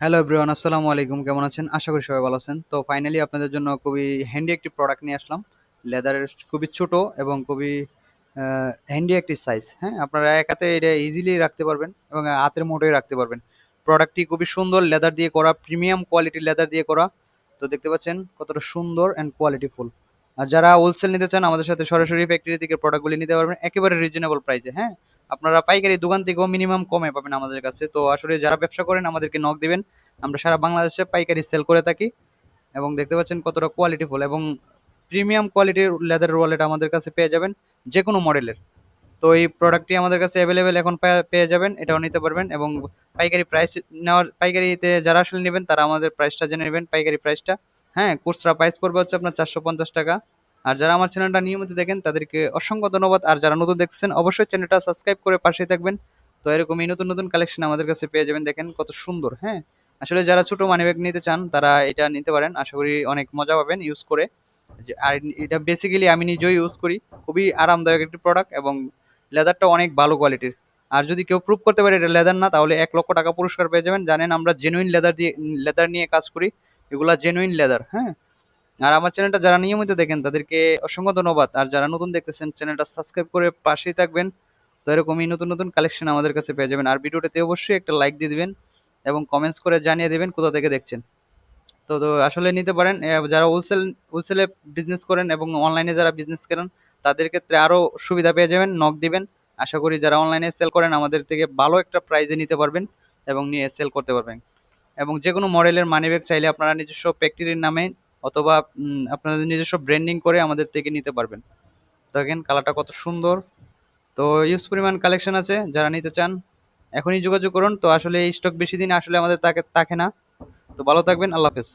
Hello everyone আসসালামু আলাইকুম, কেমন আছেন? আশা করি সবাই ভালো আছেন। তো ফাইনালি আপনাদের জন্য খুবই হ্যান্ডি একটি প্রোডাক্ট নিয়ে আসলাম। লেদারের খুবই ছোট এবং খুবই হ্যান্ডি একটি সাইজ হ্যাঁ? আপনারা এক হাতে এটা ইজিলি রাখতে পারবেন এবং হাতের মোটেই রাখতে পারবেন। প্রোডাক্টটি খুবই সুন্দর লেদার দিয়ে করা প্রিমিয়াম কোয়ালিটির লেদার দিয়ে করা। তো দেখতে পাচ্ছেন কতটা সুন্দর অ্যান্ড কোয়ালিটিফুল আর যারা হোলসেল নিতে চান, আমাদের সাথে সরাসরি ফ্যাক্টরি থেকে প্রোডাক্টগুলি নিতে পারবেন, একেবারে রিজনেবল প্রাইসে হ্যাঁ? আপনারা পাইকারি দোকান থেকেও মিনিমাম কমে পাবেন আমাদের কাছে। তো আসলে যারা ব্যবসা করেন, আমাদেরকে নক দিবেন। আমরা সারা বাংলাদেশে পাইকারি সেল করে থাকি এবং দেখতে পাচ্ছেন কতটা কোয়ালিটিফুল এবং প্রিমিয়াম কোয়ালিটির লেদার ওয়ালেট আমাদের কাছে পেয়ে যাবেন যে কোনো মডেলের তো এই প্রোডাক্টটি আমাদের কাছে অ্যাভেলেবেল এখন পেয়ে যাবেন, এটাও নিতে পারবেন এবং পাইকারি প্রাইস নেওয়ার, পাইকারিতে যারা আসলে নেবেন, তারা আমাদের প্রাইসটা জেনে নেবেন, পাইকারি প্রাইসটা হ্যাঁ খুচরা প্রাইস পড়বে হচ্ছে আপনার চারশো পঞ্চাশ টাকা। আর যারা আমার চ্যানেলটা নিয়মিত দেখেন, তাদেরকে অসংখ্য ধন্যবাদ। আর যারা নতুন দেখছেন, অবশ্যই চ্যানেলটা সাবস্ক্রাইব করে পাশেই থাকবেন। তো এরকমই নতুন নতুন কালেকশন আমাদের কাছে পেয়ে যাবেন। দেখেন কত সুন্দর হ্যাঁ। আসলে যারা ছোট মানি ব্যাগ নিতে চান, তারা এটা নিতে পারেন। আশা করি অনেক মজা পাবেন ইউজ করে। আর এটা বেসিক্যালি আমি নিজেও ইউজ করি। খুবই আরামদায়ক একটি প্রোডাক্ট এবং লেদারটা অনেক ভালো কোয়ালিটির আর যদি কেউ প্রুভ করতে পারে এটা লেদার না, তাহলে এক লক্ষ টাকা পুরস্কার পেয়ে যাবেন। জানেন আমরা জেনুইন লেদার দিয়ে লেদার নিয়ে কাজ করি। এগুলা জেনুইন লেদার হ্যাঁ? আর আমার চ্যানেলটা যারা নিয়মিত দেখেন, তাদেরকে অসংখ্য ধন্যবাদ। আর যারা নতুন দেখতেছেন চ্যানেলটা সাবস্ক্রাইব করে পাশেই থাকবেন, তো এরকমই নতুন নতুন কালেকশন আমাদের কাছে পেয়ে যাবেন। আর ভিডিওটাতে অবশ্যই একটা লাইক দিয়ে দিবেন এবং কমেন্টস করে জানিয়ে দেবেন কোথা থেকে দেখছেন। তো তো আসলে নিতে পারেন যারা হোলসেল হোলসেলে বিজনেস করেন এবং অনলাইনে যারা বিজনেস করেন, তাদের ক্ষেত্রে আরও সুবিধা পেয়ে যাবেন নক দিবেন। আশা করি যারা অনলাইনে সেল করেন, আমাদের থেকে ভালো একটা প্রাইজে নিতে পারবেন এবং নিয়ে সেল করতে পারবেন। এবং যে কোনো মডেলের মানিব্যাগ চাইলে আপনারা নিজস্ব ফ্যাক্টরির নামে অথবা আপনারা আপনাদের নিজস্ব ব্র্যান্ডিং করে আমাদের থেকে নিতে পারবেন। দেখেন কালারটা কত সুন্দর। তো ইউজ পরিমাণ কালেকশন আছে, যারা নিতে চান, এখনই যোগাযোগ করুন। তো আসলে স্টক বেশি দিন আসলে আমাদের তাকে থাকে না। তো ভালো থাকবেন, আল্লাহ হাফেজ।